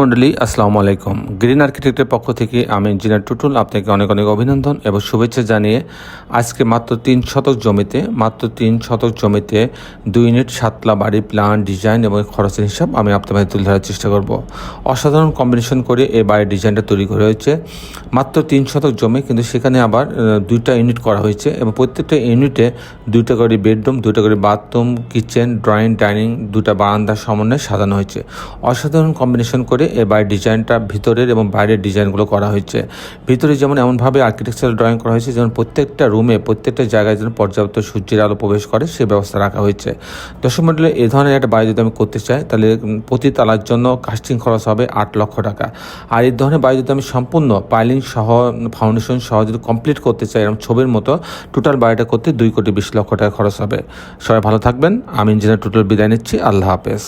মন্ডলী আসসালামু আলাইকুম। গ্রিন আর্কিটেক্টের পক্ষ থেকে আমি ইঞ্জিনিয়ার টুটুল আপনাকে অনেক অনেক অভিনন্দন এবং শুভেচ্ছা জানিয়ে আজকে মাত্র তিন শতক জমিতে, মাত্র তিন শতক জমিতে দুই ইউনিট সাতলা বাড়ি প্ল্যান ডিজাইন এবং খরচের হিসাব আমি আপনার মাঝে তুলে ধরার চেষ্টা করব। অসাধারণ কম্বিনেশন করে এই বাড়ির ডিজাইনটা তৈরি করা হয়েছে। মাত্র তিন শতক জমি, কিন্তু সেখানে আবার দুইটা ইউনিট করা হয়েছে এবং প্রত্যেকটা ইউনিটে দুইটা করে বেডরুম দুইটা করে বাথরুম কিচেন ড্রয়িং ডাইনিং দুটা বারান্দার সমন্বয়ে সাজানো হয়েছে। অসাধারণ কম্বিনেশন করে এই বাড়ির ডিজাইনটা ভিতরের এবং বাইরের ডিজাইনগুলো করা হয়েছে। ভিতরে যেমন এমনভাবে আর্কিটেকচারাল ড্রয়িং করা হয়েছে, যেমন প্রত্যেকটা রুমে প্রত্যেকটা জায়গায় যেন পর্যাপ্ত সূর্যের আলো প্রবেশ করে, সে ব্যবস্থা রাখা হয়েছে। দশম মডেলে এই ধরনের একটা বাড়ি যদি আমি করতে চাই, তাহলে প্রতি তালার জন্য কাস্টিং খরচ হবে আট লক্ষ টাকা। আর এই ধরনের বাড়ি যদি আমি সম্পূর্ণ পাইলিং সহ ফাউন্ডেশন সহ যদি কমপ্লিট করতে চাই, এরকম ছবির মতো টোটাল বাড়িটা করতে দুই কোটি বিশ লক্ষ টাকা খরচ হবে। সবাই ভালো থাকবেন, আমি ইঞ্জিনিয়ার টোটাল বিদায় নিচ্ছি, আল্লাহ হাফেজ।